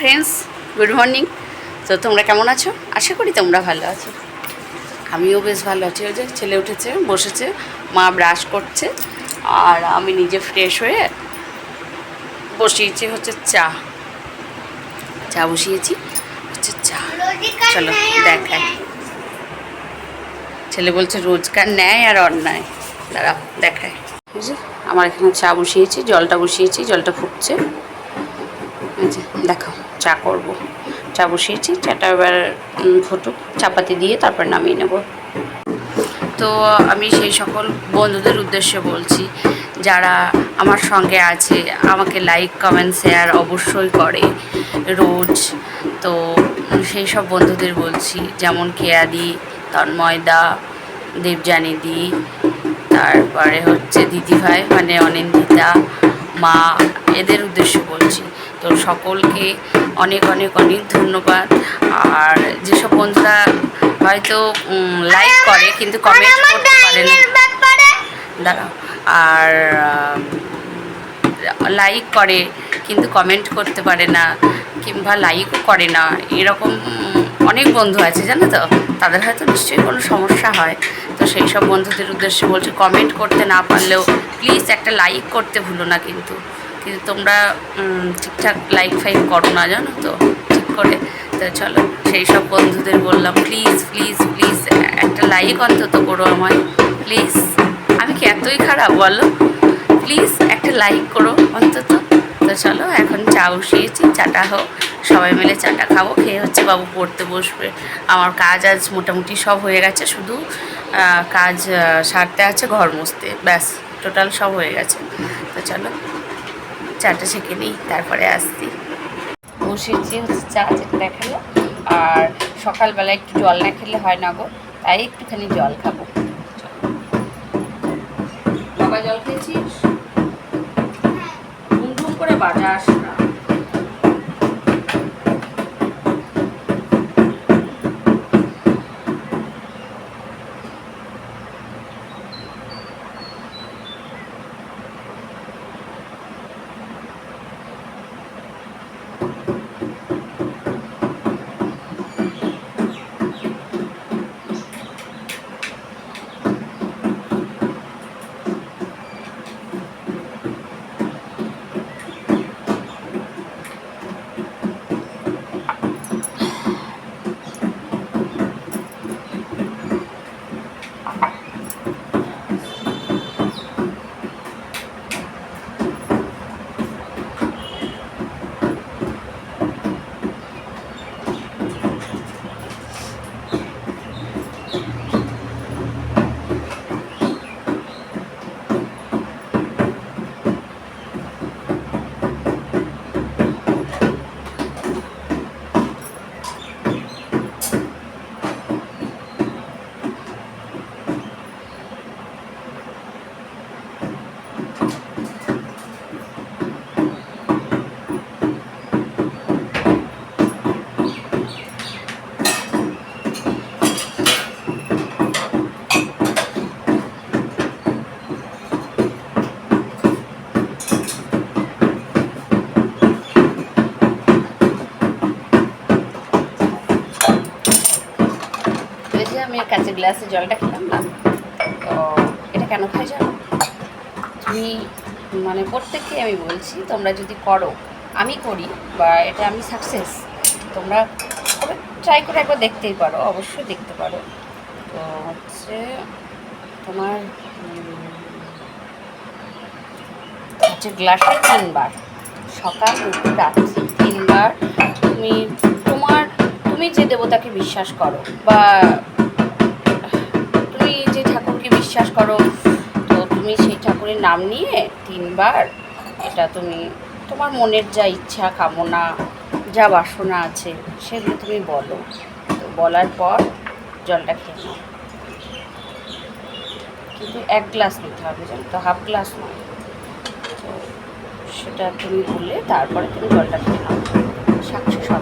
Friends good morning তো তোমরা কেমন আছো? আশা করি তোমরা ভালো আছো। আমিও বেশ ভালো আছি। ওই যে ছেলে উঠেছে, বসেছে, মা ব্রাশ করছে, আর আমি নিজে ফ্রেশ হয়ে বসিয়েছি হচ্ছে চা। চা বসিয়েছি, হচ্ছে চা। চলো, দেখাই। ছেলে বলছে, রোজকার নেয় আর অন্যায়। দাঁড়া দেখায় বুঝলি আমার এখানে চা বসিয়েছি, জলটা বসিয়েছি, জলটা ফুটছে। এই যে দেখো চা করব। চা বসিয়েছি, চাটা এবার ফুটুক, চাপাতি দিয়ে তারপর নামিয়ে নেব। তো আমি সেই সকল বন্ধুদের উদ্দেশ্যে বলছি, যারা আমার সঙ্গে আছে, আমাকে লাইক কমেন্ট শেয়ার অবশ্যই করে রোজ। তো সেই সব বন্ধুদের বলছি, যেমন কেয়াদি, তন্ময়দা, দেবযানীদি, তারপরে হচ্ছে দিদিভাই মানে অনিন্দিতা, মা, এদের উদ্দেশ্যে বলছি। তো সকলকে অনেক অনেক অনেক ধন্যবাদ। আর যেসব বন্ধুরা হয়তো লাইক করে কিন্তু কমেন্ট করতে পারে না দাঁড়াও। আর লাইক করে কিন্তু কমেন্ট করতে পারে না কিংবা লাইকও করে না। এরকম অনেক বন্ধু আছে জানো তো? তাদের হয়তো নিশ্চয়ই কোনো সমস্যা হয়। তো সেই সব বন্ধুদের উদ্দেশ্যে বলছি কমেন্ট করতে না পারলেও প্লিজ একটা লাইক করতে ভুলো না কিন্তু। কিন্তু তোমরা ঠিকঠাক লাইক ফাইক করো না, জানো তো? ঠিক করে? তো চলো, সেই সব বন্ধুদের বললাম প্লিজ প্লিজ প্লিজ একটা লাইক অন্তত করো আমায় প্লিজ আমি কি এতই খারাপ, বলো? প্লিজ একটা লাইক করো অন্তত। তো চলো, এখন চা বসিয়েছি, চাটা হোক, সবাই মিলে চাটা খাব, খেয়ে হচ্ছে বাবু পড়তে বসবে। আমার কাজ আজ মোটামুটি সব হয়ে গেছে, শুধু কাজ সারতে আছে, ঘর মুছতে। ব্যাস টোটাল সব হয়ে গেছে। তো চলো। চাটা সেঁকে নিই, তারপরে আসছি। বসিয়েছি হচ্ছে চা যেটা দেখাল। আর সকালবেলা একটু জল না খেলে হয় না গো, তাই একটুখানি জল খাব। বাবা জল খেয়েছিস? ধুম করে আসে না এই যে আমি কাঁচের গ্লাসে জলটা খেলাম না তো এটা কেন খাই জানো? তুমি মানে প্রত্যেককে আমি বলছি, তোমরা যদি করো, আমি করি বা এটা আমি সাকসেস তোমরা ট্রাই করে একবার দেখতেই পারো, অবশ্যই দেখতে পারো। তো হচ্ছে তোমার হচ্ছে গ্লাসে তিনবার, সকাল দুপুর রাত্রি তিনবার তুমি তোমার, তুমি যে দেবতাকে বিশ্বাস করো বা যে ঠাকুরকে বিশ্বাস করো, তো তুমি সেই ঠাকুরের নাম নিয়ে তিনবার এটা তুমি, তোমার মনের যা ইচ্ছা, কামনা, যা বাসনা আছে, সেগুলো তুমি বলো। তো বলার পর জলটা খেয়ে নাও। কিন্তু এক গ্লাস নিতে হবে জানো তো, হাফ গ্লাস নয়। সেটা তুমি বললে তারপরে তুমি জলটা খেয়ে নাও। সাকসেস হবে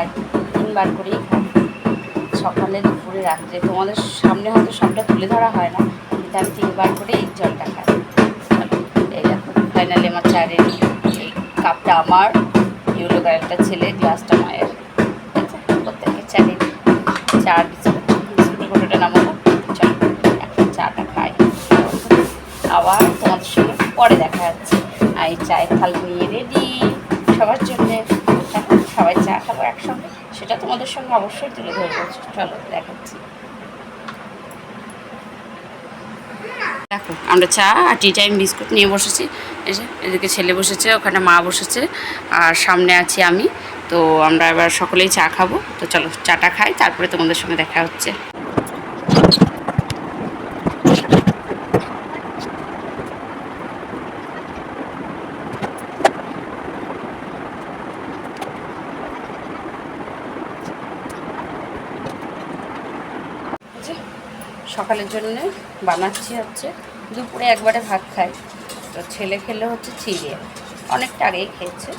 খাই, তিনবার করেই খাই। সকালে, দুপুরে, রাত্রে। তোমাদের সামনে হয়তো সবটা তুলে ধরা হয় না দাঁত থেকে বার করে এই জলটা খাই। এই দেখো ফাইনালি আমার চা রেডি এই কাপটা আমার ইউলো গাড়িটা ছেলে গ্লাসটা মায়ের। ঠিক আছে প্রত্যেকের চা বিস্কুট গোটাটা নামাবো। চলো, এখন চাটা খাই। আবার তোমাদের সঙ্গে পরে দেখা যাচ্ছে আর এই চায়ের থাল নিয়ে রেডি অবশ্যই তুলে ধরবো। চলো, দেখাচ্ছি। দেখো, আমরা চা আর টি টাইম বিস্কুট নিয়ে বসেছি। এসে এদিকে ছেলে বসেছে, ওখানে মা বসেছে, আর সামনে আছি আমি। তো আমরা এবার সকলেই চা খাব। তো চলো, চাটা খাই, তারপরে তোমাদের সঙ্গে দেখা হচ্ছে এই যে সকালের জন্য বানাচ্ছি হচ্ছে। দুপুরে একবারে ভাত খাই। তো ছেলে খেলে হচ্ছে চিড়ে অনেকটা আগেই খেয়েছে।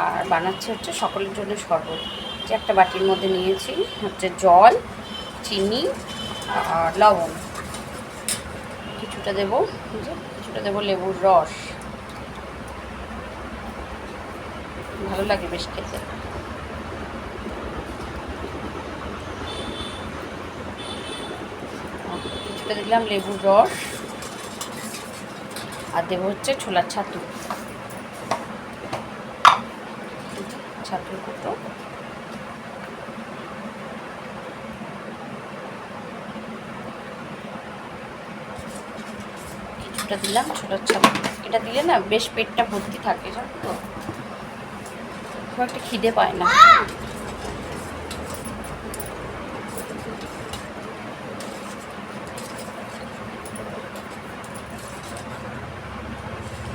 আর বানাচ্ছি হচ্ছে সকলের জন্য শরবত। যে একটা বাটির মধ্যে নিয়েছি হচ্ছে জল, চিনি আর লবণ। কিছুটা দেবো কিছুটা দেবো লেবুর রস। ভালো লাগে বেশ খেতে। কিছুটা দিলাম লেবুর রস। আর দেবো হচ্ছে ছোলার ছাতু। ছাতুর কুটো। কিছুটা দিলাম ছোলার ছাতু। এটা দিলে না বেশ পেটটা ভর্তি থাকে, জানো তো? খুব একটা খিদে পায় না।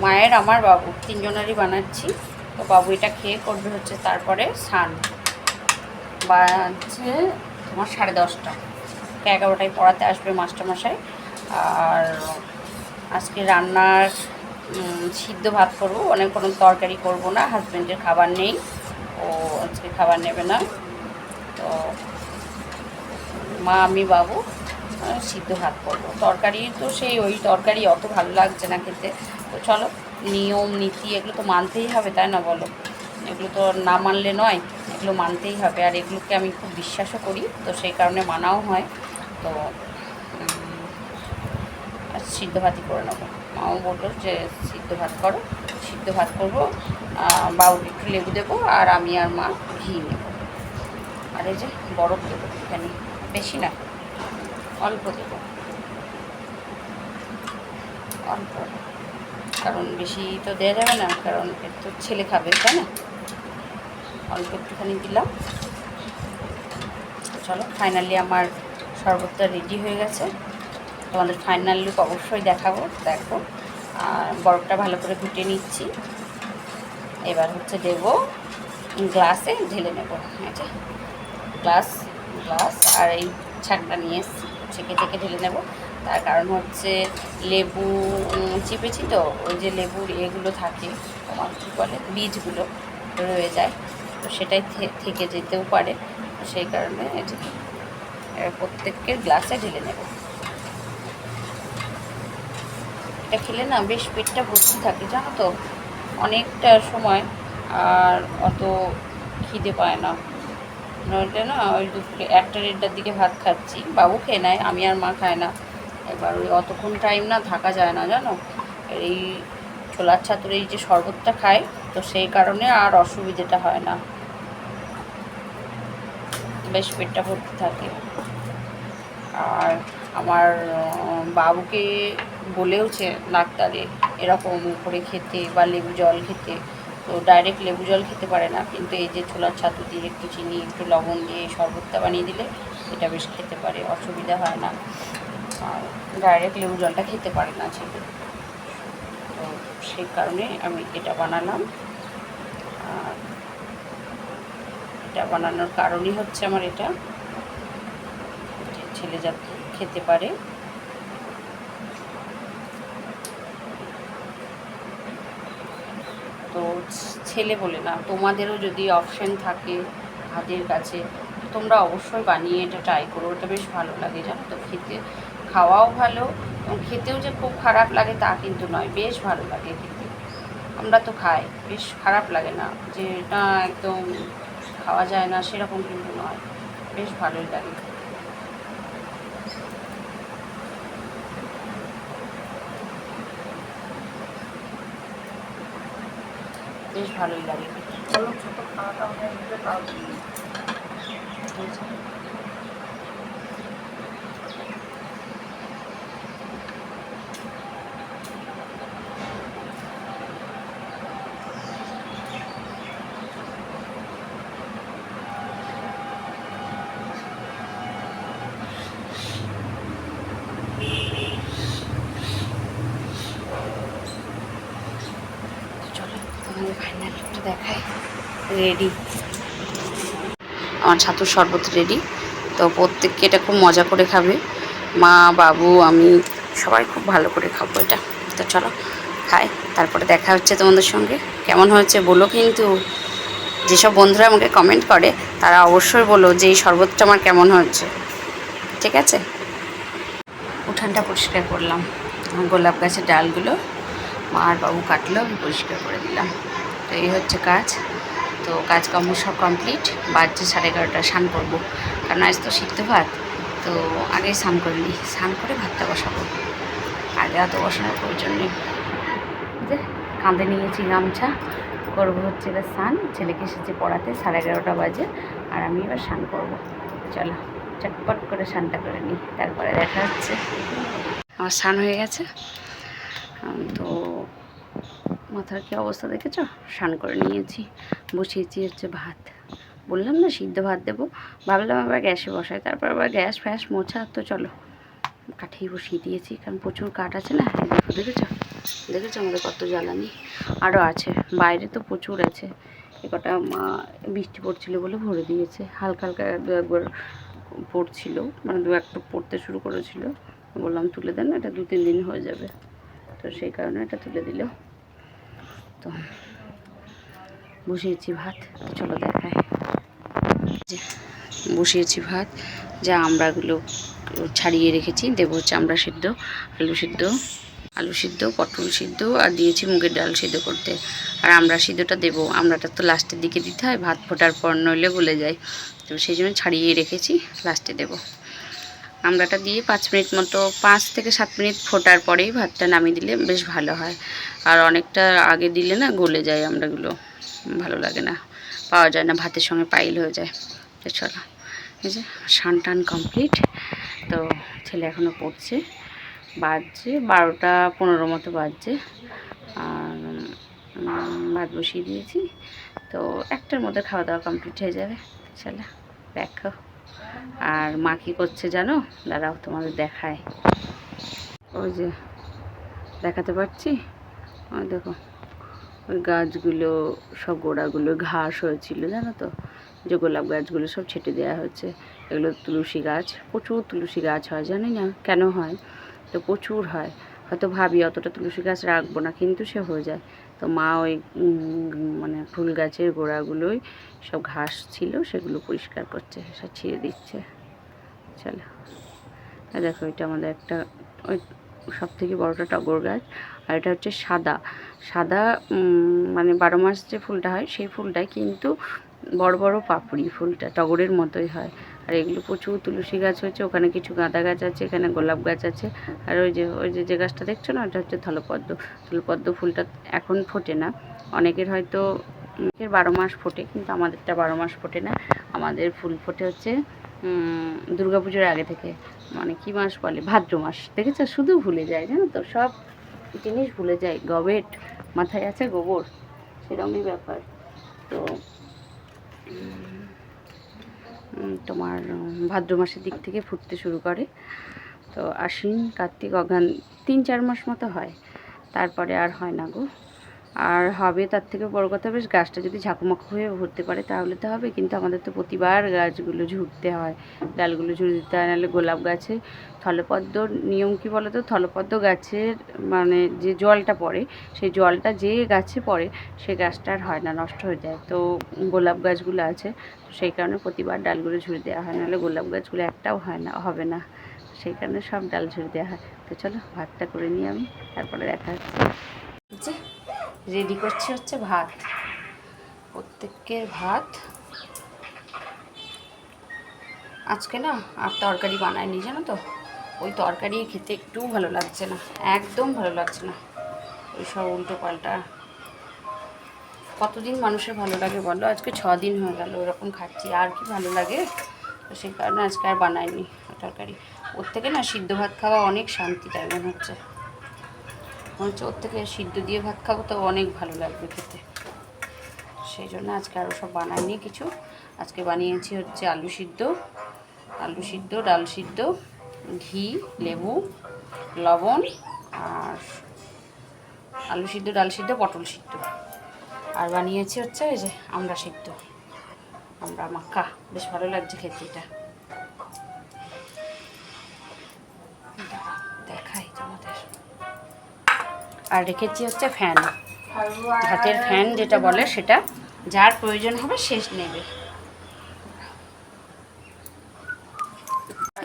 মায়ের আমার বাবু, তিনজনেরই বানাচ্ছি। তো বাবু এটা খেয়ে করবে হচ্ছে তারপরে স্নান। বাজছে তোমার সাড়ে দশটা। এগারোটায় পড়াতে আসবে মাস্টারমশাই। আর আজকে রান্নার সিদ্ধ ভাত করব। অনেক কোনো তরকারি করব না হাজব্যান্ডের খাবার নেই। ও আজকে খাবার নেবে না। তো মা, আমি, বাবু সিদ্ধ ভাত করব। তরকারি তো সেই, ওই তরকারি অত ভালো লাগছে না খেতে। তো চলো, নিয়ম, নীতি এগুলো তো মানতেই হবে, তাই না বলো? এগুলো তো না মানলে নয়, এগুলো মানতেই হবে। আর এগুলোকে আমি খুব বিশ্বাসও করি, তো সেই কারণে মানাও হয়। তো সিদ্ধ ভাতই করে নেব। মাও বলল যে, সিদ্ধ ভাত করো, সিদ্ধ ভাত করব বাবুকে একটু লেবু দেবো, আর আমি আর মা ঘি নেব। আর এই যে বরফ দেবো এখানে বেশি না, অল্প দেবো। অল্প। কারণ বেশি তো দেওয়া যাবে না, কারণ এর তো ছেলে খাবে, তাই না? অল্প একটুখানি দিলাম। চলো ফাইনালি আমার শরবতটা রেডি হয়ে গেছে। তোমাদের ফাইনাল লুক অবশ্যই দেখাবো, দেখো। আর বরফটা ভালো করে ঘুটে নিচ্ছি। এবার হচ্ছে দেবো গ্লাসে ঢেলে নেব, এই যে। গ্লাস গ্লাস, আর এই ছাকটা নিয়ে এসেছি ছেঁকে ঢেলে নেব। তার কারণ হচ্ছে লেবু চিপেছি তো, ওই যে লেবুর এগুলো থাকে, তোমার কী বলে, বীজগুলো রয়ে যায়, তো সেটাই থেকে যেতেও পারে সেই কারণে প্রত্যেকের গ্লাসে ঢেলে নেব। এটা খেলে না বেশ পেটটা ভর্তি থাকে, জানো তো? অনেকটা সময় আর অত খিদে পায় না। নইলে না, ওই দুপুরে একটা দেড়টার দিকে ভাত খাচ্ছি, বাবু খেয়ে নেয়, আমি আর মা খায় না। এবার ওই অতক্ষণ টাইম না থাকা যায় না, জানো? এই ছোলার ছাতুর এই যে শরবতটা খায় তো সেই কারণে আর অসুবিধেটা হয় না। বেশ পেটটা ভর্তি থাকে। আর আমার বাবুকে বলেওছে ডাক্তারে, এরকম করে খেতে বা লেবু জল খেতে। তো ডাইরেক্ট লেবু জল খেতে পারে না, কিন্তু এই যে ছোলার ছাতু দিয়ে একটু চিনি, একটু লবণ দিয়ে শরবতটা বানিয়ে দিলে, এটা বেশ খেতে পারে, অসুবিধা হয় না। ডাইরেক্ট লেবু জলটা খেতে পারে না ছেলে। তো সেই কারণে আমি এটা বানালাম। আর এটা বানানোর কারণই হচ্ছে আমার এটা। ছেলে যাতে খেতে পারে। তো ছেলে বলে না, তোমাদেরও যদি অপশন থাকে হাতের কাছে, তোমরা অবশ্যই বানিয়ে এটা ট্রাই করো। এটা বেশ ভালো লাগে জানো তো খেতে। খাওয়াও ভালো এবং খেতেও যে খুব খারাপ লাগে তা কিন্তু নয় বেশ ভালো লাগে খেতে। আমরা তো খাই বেশ খারাপ লাগে না যে না একদম খাওয়া যায় না সেরকম কিন্তু নয় বেশ ভালোই লাগে। বেশ ভালোই লাগে ছোট গেলে তাও দিই। চলো তোমাদের ফাইনাল একটু দেখাই রেডি আমার ছাতুর শরবত রেডি তো প্রত্যেককে এটা খুব মজা করে খাবে। মা, বাবু, আমি সবাই খুব ভালো করে খাব এটা। তো চলো, খাই। তারপরে দেখা হচ্ছে তোমাদের সঙ্গে। কেমন হয়েছে বলো কিন্তু। যেসব বন্ধুরা আমাকে কমেন্ট করে, তারা অবশ্যই বলো যে এই শরবতটা আমার কেমন হয়েছে। ঠিক আছে? উঠানটা পরিষ্কার করলাম। গোলাপ গাছের ডালগুলো মা আর বাবু কাটলো, আমি পরিষ্কার করে দিলাম। তো এই হচ্ছে কাজ। তো কাজকর্ম সব কমপ্লিট বাজছে সাড়ে এগারোটা স্নান করব। কারণ আজ তো সিদ্ধ ভাত, তো আগেই স্নান করে নিই। স্নান করে ভাতটা বসাবো। আগে অত বসানোর প্রয়োজন নেই। যে কাঁধে নিয়েছি গামছা। করব হচ্ছে এবার স্নান। ছেলেকে এসেছে পড়াতে, সাড়ে এগারোটা বাজে। আর আমি এবার স্নান করব। চলো, চটপট করে স্নানটা করে নিই। তারপরে দেখা হচ্ছে। আমার স্নান হয়ে গেছে। তো মাথার কি অবস্থা দেখেছ? স্নান করে নিয়েছি। বসিয়েছি হচ্ছে ভাত। বললাম না সিদ্ধ ভাত দেবো। ভাবলাম আবার গ্যাসে বসাই, তারপর আবার গ্যাস ফ্যাস মোছা, তো চলো। কাঠেই বসিয়ে দিয়েছি, কারণ প্রচুর কাঠ আছে না? দেখো দেখেছ? দেখেছ আমাদের কত জ্বালানি? আরও আছে। বাইরে তো প্রচুর আছে। এ কটা মা বৃষ্টি পড়ছিল বলে ভরে দিয়েছে। হালকা হালকা দু একবার পড়ছিল মানে দু একটা পড়তে শুরু করেছিল। বললাম তুলে দেন, এটা দু তিন দিন হয়ে যাবে। তো সেই কারণে এটা তুলে দিল তো বসিয়েছি ভাত, চলো দেখায় বসিয়েছি ভাত, যা আমড়াগুলো ছাড়িয়ে রেখেছি। দেবো হচ্ছে আমড়া সিদ্ধ, আলু সিদ্ধ আলু সিদ্ধ, পটল সিদ্ধ, আর দিয়েছি মুগের ডাল সিদ্ধ করতে। আর আমরা সিদ্ধটা দেবো আমরাটা তো লাস্টের দিকে দিতে হয়, ভাত ফোটার পর নইলে গলে যায়। তো সেই জন্য ছাড়িয়ে রেখেছি, লাস্টে দেবো। আমড়াটা দিয়ে পাঁচ মিনিট মতো, পাঁচ থেকে সাত মিনিট ফোটার পরেই ভাতটা নামিয়ে দিলে বেশ ভালো হয়। আর অনেকটা আগে দিলে না গলে যায় আমড়াগুলো ভালো লাগে না। পাওয়া যায় না, ভাতের সঙ্গে পাইল হয়ে যায়। চলো, এই যে সান টান কমপ্লিট। তো ছেলে এখনও পড়ছে, বাজছে বারোটা পনেরো মতো বাজছে। আর ভাত বসিয়ে দিয়েছি। তো একটার মধ্যে খাওয়া দাওয়া কমপ্লিট হয়ে যাবে। চলো দেখো আর মা কী করছে জানো? দাঁড়াও, তোমাদের দেখায়। ওই যে, দেখাতে পারছি? দেখো, ওই গাছগুলো, সব গোড়াগুলো ঘাস হয়েছিল, জানো তো? যে গোলাপ গাছগুলো সব ছেটে দেওয়া হয়েছে। এগুলো তুলসী গাছ, প্রচুর তুলসী গাছ হয়, জানি না কেন হয়, তো প্রচুর হয়। হয়তো ভাবি, অতটা তুলসী গাছ রাখব না। কিন্তু সে হয়ে যায়। তো মা ওই মানে ফুল গাছের গোড়াগুলোই সব ঘাস ছিল, সেগুলো পরিষ্কার করছে সব ছিঁড়ে দিচ্ছে। চলো। দেখো, এটা আমাদের একটা, ওই সব থেকে বড়োটা টগর গাছ, আর এটা হচ্ছে সাদা। সাদা মানে বারো মাস যে ফুলটা হয়, সেই ফুলটাই কিন্তু বড় বড় পাপড়ি ফুলটা, টগরের মতোই হয়। আর এগুলো প্রচুর তুলসী গাছ হয়েছে, ওখানে কিছু গাঁদা গাছ আছে, এখানে গোলাপ গাছ আছে। আর ওই যে ওই যে যে গাছটা দেখছ না, ওটা হচ্ছে থলপদ্ম থলপদ্ম ফুলটা এখন ফোটে না। অনেকের হয়তো অনেকের বারো মাস ফোটে, কিন্তু আমাদেরটা বারো মাস ফোটে না। আমাদের ফুল ফোটে হচ্ছে পুজোর আগে থেকে। মানে কি মাস বলে? ভাদ্র মাস। দেখেছ? শুধু ভুলে যায়, জানো তো? সব জিনিস ভুলে যায়। গবেট মাথায় আছে গোবর। সেরকমই ব্যাপার তো উম, তোমার ভাদ্র মাসের দিক থেকে ফুটতে শুরু করে। তো আশ্বিন, কার্তিক অঘ্রান তিন, চার মাস মতো হয়। তারপরে আর হয় না গো। আর হবে তার থেকে বড় কথা বেশ গাছটা যদি ঝাঁকুমাকু হয়ে ভরতে পারে তাহলে তো হবে, কিন্তু আমাদের তো প্রতিবার গাছগুলো ঝুড়তে হয়। ডালগুলো ঝুড়ে দিতে হয়, নাহলে গোলাপ গাছে থলপদ্মর নিয়ম কি বলো তো থলপদ্ম গাছের মানে যে জলটা পড়ে, সেই জলটা যে গাছে পড়ে, সে গাছটা আর হয় না, নষ্ট হয়ে যায়। তো গোলাপ গাছগুলো আছে সেই কারণে প্রতিবার ডালগুলো ঝুড়ে দেওয়া হয়, নাহলে গোলাপ গাছগুলো একটাও হয় না, হবে না। সেই কারণে সব ডাল ঝুড়ে দেওয়া হয়। তো চলো, ভাতটা করে নিই আমি, তারপরে দেখা হচ্ছে। যে রেডি করছি হচ্ছে ভাত। প্রত্যেকের ভাত। আজকে না আর তরকারি বানায়নি জানো তো? ওই তরকারি খেতে একটু ভালো লাগছে না, একদম ভালো লাগছে না। ওই সব উল্টো পাল্টা। কতদিন মানুষের ভালো লাগে বলো? আজকে ছ দিন হয়ে গেল, ওরকম খাচ্ছি। আর কি ভালো লাগে? তো সেই কারণে আজকে আর বানায়নি তরকারি। ওর থেকে না সিদ্ধ ভাত খাওয়া অনেক শান্তি তাই মনে হচ্ছে। হচ্ছে ওর থেকে সিদ্ধ দিয়ে ভাত খাব, তো অনেক ভালো লাগবে খেতে। সেই জন্য আজকে আরও সব বানাইনি কিছু। আজকে বানিয়েছি হচ্ছে আলু সিদ্ধ আলু সিদ্ধ, ডাল সিদ্ধ, ঘি, লেবু, লবণ আর আলু সিদ্ধ, ডাল সিদ্ধ, পটল সিদ্ধ। আর বানিয়েছি হচ্ছে এই যে আমরা সিদ্ধ। আমরা মাখা। বেশ ভালো লাগছে খেতে এটা। আর রেখেছি হচ্ছে ফ্যান হাতের ফ্যান যেটা বলে সেটা। যার প্রয়োজন হবে শেষ নেবে।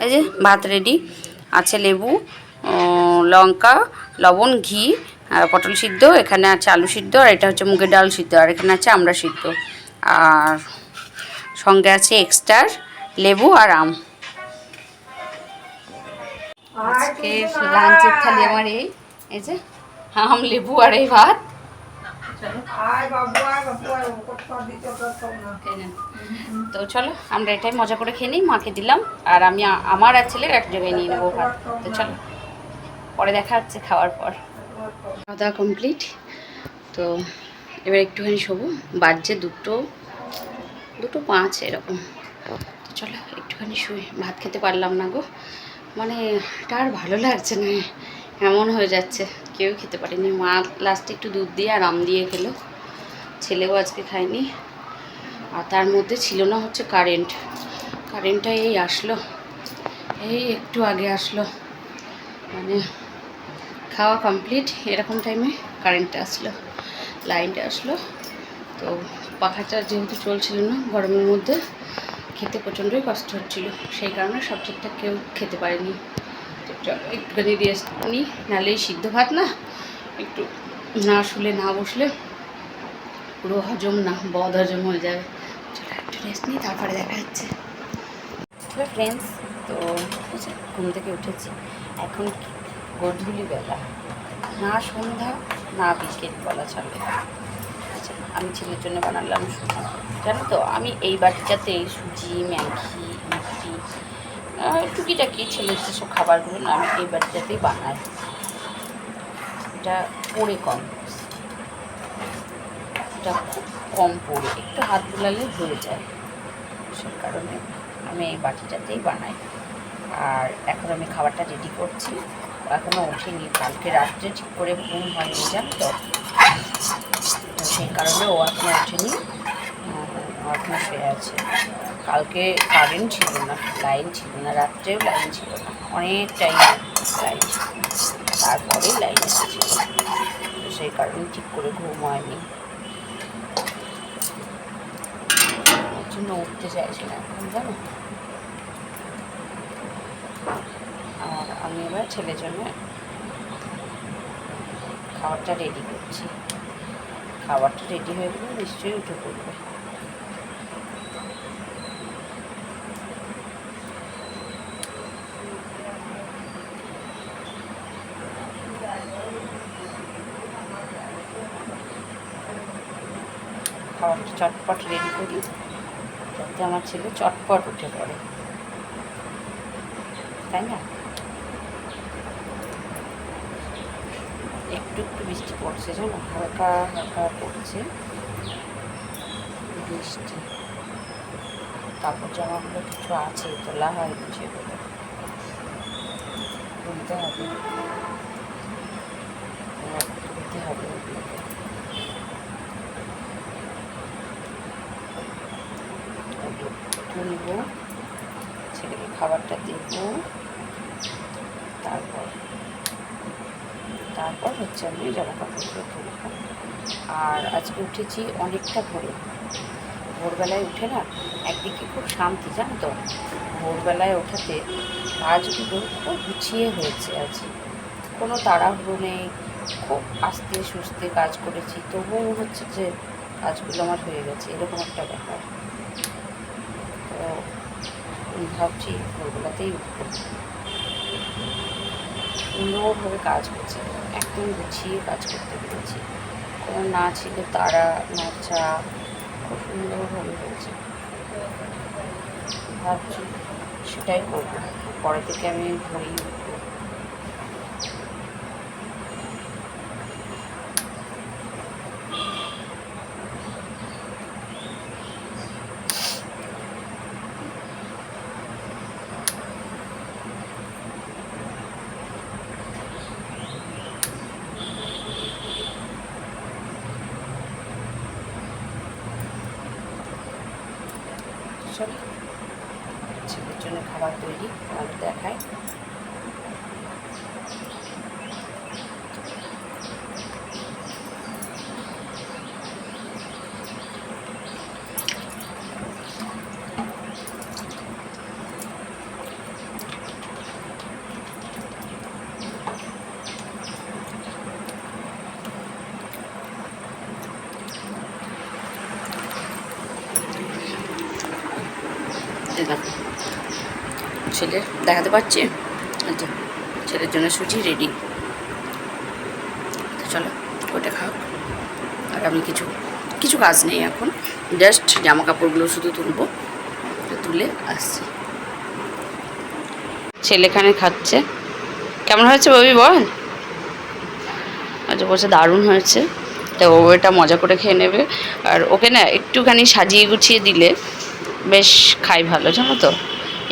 এই যে ভাত রেডি আছে লেবু লঙ্কা, লবণ, ঘি পটল সিদ্ধ। এখানে আছে আলু সিদ্ধ, আর এটা হচ্ছে মুগের ডাল সিদ্ধ। আর এখানে আছে আমরা সিদ্ধ। আর সঙ্গে আছে এক্সট্রার লেবু আর আম। আজকে লাঞ্চের থালি আমার এই। এই যে আম লেবু আর এই ভাত। তো চলো আমরা এটাই মজা করে খেয়ে নিই মাকে দিলাম আর আমি আমার আর ছেলের এক জায়গায় নিয়ে নেব ভাত। তো চলো পরে দেখা হচ্ছে খাওয়ার পর। খাওয়া দাওয়া কমপ্লিট তো এবার একটুখানি শোবো বাজছে দুটো দুটো পাঁচ এরকম। তো চলো একটুখানি শুয়ে ভাত খেতে পারলাম না গো। মানে এটা আর ভালো লাগছে না। এমন হয়ে যাচ্ছে, কেউ খেতে পারেনি। মা লাস্টে একটু দুধ দিয়ে আর আম দিয়ে খেলো। ছেলেও আজকে খায়নি। আর তার মধ্যে ছিল না হচ্ছে কারেন্ট কারেন্টটা এই আসলো। এই একটু আগে আসলো। মানে খাওয়া কমপ্লিট এরকম টাইমে কারেন্টটা আসলো। লাইনটা আসলো। তো পাখাটা যেহেতু চলছিল না, গরমের মধ্যে খেতে প্রচণ্ডই কষ্ট হচ্ছিল। সেই কারণে সব ঠিকঠাক কেউ খেতে পারেনি। তো একটুখানি রেস্ট নিই নাহলে সিদ্ধ ভাত না, একটু না শুলে, না বসলে পুরো হজম না, বদ হজম হয়ে যাবে। চলো, একটু রেস্ট নিই তারপরে দেখা যাচ্ছে ফ্রেন্ডস তো এই ঘুম থেকে উঠেছি। এখন গধূলি বেলা। না সন্ধ্যা, না বিকেল বলা চলে। আচ্ছা আমি ছেলের জন্য বানালাম জানো তো, আমি এই বাটিটাতে সুজি, ম্যাগি টুকিটাকি ছেলের যেসব খাবারগুলো না আমি এই বাটিটাতেই বানাই। এটা পড়ে কম। এটা খুব কম পড়ে। একটু হাত বুলালে হয়ে যায়। সে কারণে আমি এই বাটিটাতেই বানাই। আর এখন আমি খাবারটা রেডি করছি। এখনও ওঠেনি। কালকে রাত্রে ঠিক করে ঘুম হয়নি জানো তো? সেই কারণে ও এখনও ওঠেনি। ও এখনও শুয়ে আছে। কালকে কারেন্ট ছিল না, লাইন ছিল না, রাত্রেও লাইন ছিল না অনেক টাইম লাইন ছিল না। তারপরেই লাইন এসেছিল। সেই কারণে ঠিক করে ঘুম হয়নি। জন্য উঠতে চাইছে না এখন জানো? আর আমি এবার ছেলের জন্য খাবারটা রেডি করছি। খাবারটা রেডি হয়ে গেলে নিশ্চয়ই উঠে পড়বে খাবারটা চটপট রেডি করি। যাতে আমার ছেলে চটপট উঠে পড়ে। তাই না? একটু একটু বৃষ্টি পড়ছে জানো? হালকা হালকা পড়ছে। বৃষ্টি। কাপড় জামাগুলো কিছু আছে, তোলা হয়নি সেগুলো তুলতে হবে এবার তুলতে হবে ওগুলোকে ছেলেকে খাবারটা দেবো। তারপর তারপর হচ্ছে আমি জামা কাপড়গুলো তুলবো। আর আজকে উঠেছি অনেকটা ভোরে। ভোরবেলায় উঠে না একদিকে খুব শান্তি, জানো তো? ভোরবেলায় ওঠাতে কাজগুলো খুব গুছিয়ে হয়েছে আজ কোনো তাড়াহুড়ো নেই, খুব আস্তে সুস্তে কাজ করেছি। তবুও হচ্ছে যে কাজগুলো আমার হয়ে গেছে, এরকম একটা ব্যাপার। ভাবছি ওগুলোতেই সুন্দরভাবে কাজ করছে। একদম গুছিয়ে কাজ করতে পেরেছি। কোনো না ছিল তারা, না চা, খুব সুন্দরভাবে হয়েছে। ভাবছি সেটাই করব। পরে থেকে আমি ভোরেই চল ছেলের জন্য খাবার তৈরি ভালো দেখায় এই দেখো ছেলে দেখাতে পারছি? আচ্ছা ছেলের জন্য সুজি রেডি চলো ওটা খাও। আর আমি কিছু কিছু কাজ নেই এখন। জাস্ট জামা কাপড়গুলো শুধু তুলবো। তুলে আসছি। ছেলেখানে খাচ্ছে। কেমন হয়েছে ববি, বল? আচ্ছা বলছে দারুণ হয়েছে। তো ও এটা মজা করে খেয়ে নেবে। আর ওকে না একটুখানি সাজিয়ে গুছিয়ে দিলে বেশ খাই ভালো, জানো তো?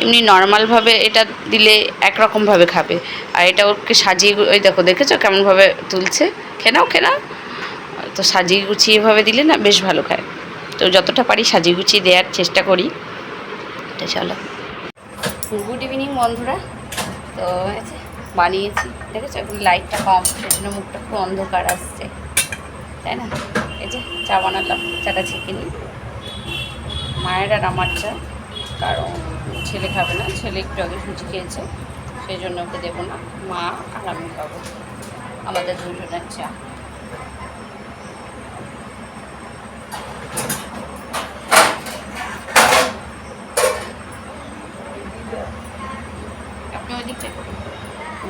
এমনি নর্মালভাবে এটা দিলে একরকমভাবে খাবে। আর এটা ওকে সাজিয়ে ওই দেখো, দেখেছ কেমনভাবে তুলছে? খেনাও খেনাও তো সাজিয়ে গুছিয়ে এভাবে দিলে না বেশ ভালো খায়। তো যতটা পারি সাজিয়ে গুছিয়ে দেওয়ার চেষ্টা করি। এটা চলো। গুড ইভিনিং বন্ধুরা। তো বানিয়েছি, দেখেছ? এখন লাইটটা কম, সেজন্য মুখটা খুব অন্ধকার আসছে। তাই না? এই যে চা বানালাম, চাটা ছেঁকে নিই। মায়ের আর আমার চা, কারণ ছেলে খাবে না, ছেলে একটু আগে সুজি খেয়েছে, সেই জন্য ওকে দেবো না। মা আর আমি খাব। আমাদের দুজনের চা।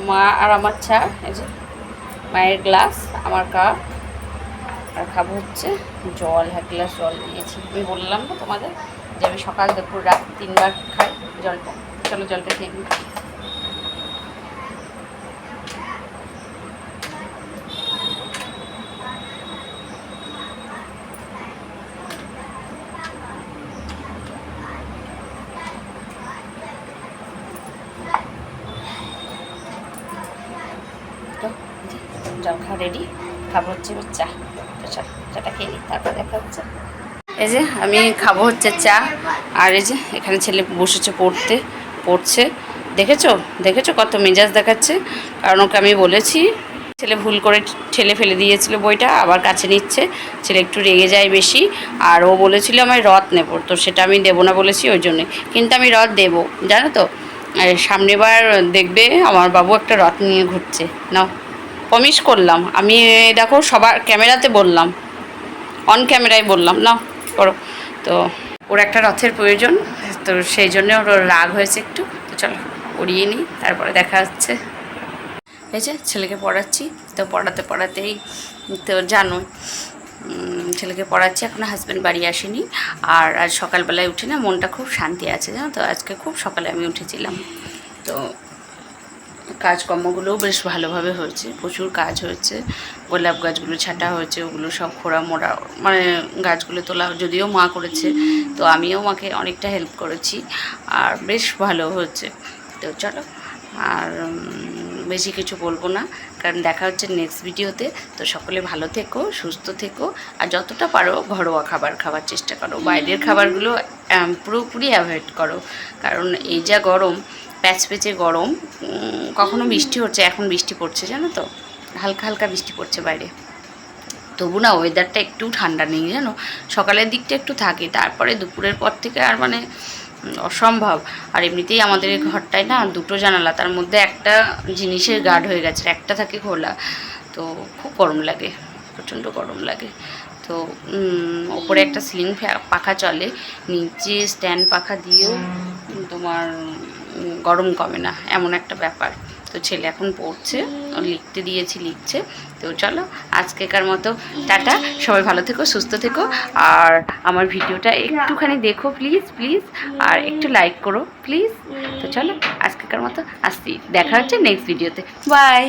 মা আর আমার চা, এই যে, মায়ের গ্লাস, আমার কাপ, আর খাব হচ্ছে জল, এক গ্লাস জল নিয়েছি আমি বললাম না তোমাদের যে আমি সকাল দুপুর রাত তিনবার খাই। জলটা চলো জলটা খেয়ে নিই। জল খাওয়া রেডি খাব হচ্ছে চা। তো চল, চাটা খেয়ে নিই, তারপর দেখা হচ্ছে। এই যে আমি খাব হচ্ছে চা। আর এই যে এখানে ছেলে বসেছে পড়তে, পড়ছে। দেখেছ? দেখেছ কত মেজাজ দেখাচ্ছে? কারণ ওকে আমি বলেছি, ছেলে ভুল করে ঠেলে ফেলে দিয়েছিল বইটা, আবার কাছে নিচ্ছে। ছেলে একটু রেগে যায় বেশি। আর ও বলেছিল আমায় রথ নেব, তো সেটা আমি দেবো না বলেছি ওই জন্যে। কিন্তু আমি রথ দেবো, জানো তো? সামনেবার দেখবে আমার বাবু একটা রথ নিয়ে ঘুরছে। নাও প্রমিস করলাম। আমি, দেখো সবার ক্যামেরাতে বললাম। অন ক্যামেরায় বললাম না করো। তো ওর একটা রথের প্রয়োজন, তো সেই জন্য ওর রাগ হয়েছে একটু। তো চলো, পড়িয়ে নিই, তারপরে দেখা হচ্ছে। এই যে ছেলেকে পড়াচ্ছি, তো পড়াতে পড়াতেই তো জানো ছেলেকে পড়াচ্ছি, এখন হাজব্যান্ড বাড়ি আসেনি। আর আজ সকালবেলায় উঠে না মনটা খুব শান্তি আছে, জানো তো? আজকে খুব সকালে আমি উঠেছিলাম। তো কাজকর্মগুলোও বেশ ভালোভাবে হয়েছে। প্রচুর কাজ হয়েছে। গোলাপ গাছগুলো ছাটা হয়েছে, ওগুলো সব খোড়া মোড়া মানে গাছগুলো তোলা, যদিও মা করেছে, তো আমিও মাকে অনেকটা হেল্প করেছি, আর বেশ ভালো হচ্ছে তো চলো, আর বেশি কিছু বলব না, কারণ দেখা হচ্ছে নেক্সট ভিডিওতে। তো সকলে ভালো থেকো, সুস্থ থেকো, আর যতটা পারো ঘরোয়া খাবার খাওয়ার চেষ্টা করো। বাইরের খাবারগুলো পুরোপুরি অ্যাভয়েড করো। কারণ এই যা গরম প্যাচপ্যাচে গরম কখনো বৃষ্টি হচ্ছে, এখন বৃষ্টি পড়ছে, জানো তো? হালকা হালকা বৃষ্টি পড়ছে বাইরে। তবু না ওয়েদারটা একটু ঠান্ডা নেই, জানো? সকালের দিকটা একটু থাকে, তারপরে দুপুরের পর থেকে আর মানে অসম্ভব। আর এমনিতেই আমাদের ঘরটায় না দুটো জানালা, তার মধ্যে একটা জিনিসের গার্ড হয়ে গেছে একটা থাকে খোলা। তো খুব গরম লাগে, প্রচণ্ড গরম লাগে। তো ওপরে একটা সিলিং পাখা চলে, নিচে স্ট্যান্ড পাখা দিয়েও তোমার গরম কমে না, এমন একটা ব্যাপার। তো ছেলে এখন পড়ছে, ও লিখতে দিয়েছি, লিখছে। তো চলো, আজকেকার মতো টাটা। সবাই ভালো থেকো, সুস্থ থেকো। আর আমার ভিডিওটা একটুখানি দেখো প্লিজ প্লিজ। আর একটু লাইক করো, প্লিজ। তো চলো, আজকেকার মতো আসছি। দেখা হচ্ছে নেক্সট ভিডিওতে। বাই!